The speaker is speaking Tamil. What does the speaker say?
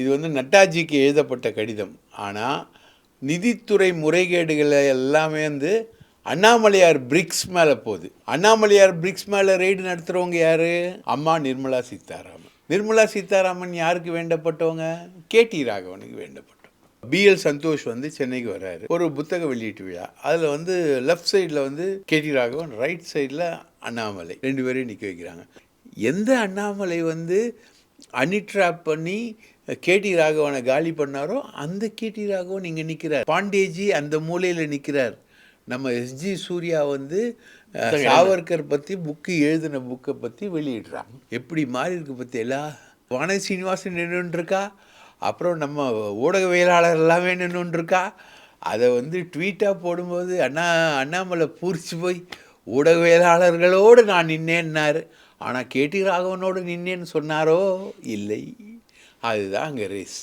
இது வந்து நட்டாஜிக்கு எழுதப்பட்ட கடிதம். ஆனால் நிதித்துறை முறைகேடுகளை எல்லாமே வந்து அண்ணாமலையார் பிரிக்ஸ் மேலே போகுது. அண்ணாமலையார் பிரிக்ஸ் மேலே ரெய்டு நடத்துகிறவங்க யார்? அம்மா நிர்மலா சீதாராமன் நிர்மலா சீதாராமன் யாருக்கு வேண்டப்பட்டவங்க? கேடி ராகவனுக்கு வேண்டப்பட்டவங்க பிஎல் சந்தோஷ் வந்து சென்னைக்கு வர்றாரு. ஒரு புத்தக வெளியீட்டு விழா. அதில் வந்து லெஃப்ட் சைடில் வந்து கேடி ராகவன் ரைட் சைடில் அண்ணாமலை. ரெண்டு பேரையும் நிற்க வைக்கிறாங்க. எந்த அண்ணாமலை வந்து அனிட்ராப் பண்ணி கேடி ராகவனை காலி பண்ணாரோ அந்த கேடி ராகவன் இங்கே நிற்கிறார் பாண்டேஜி அந்த மூலையில் நிற்கிறார் நம்ம எஸ்ஜி சூர்யா வந்து சாவர்கர் பற்றி புக்கு எழுதின புக்கை பற்றி வெளியிடுறாங்க. எப்படி மாறி இருக்கு பற்றியெல்லாம் வானதி சீனிவாசன் நின்றுருக்கா அப்புறம் நம்ம ஊடகவியலாளர் எல்லாமே நின்றுருக்கா அதை வந்து ட்வீட்டாக போடும்போது அண்ணா அண்ணாமலை பூரிச்சு போய் ஊடகவியலாளர்களோடு நான் நின்னேன்னார். ஆனால் கேடி ராகவனோடு நின்னேன்னு சொன்னாரோ? இல்லை. அதுதான் அங்கே ரேஸ்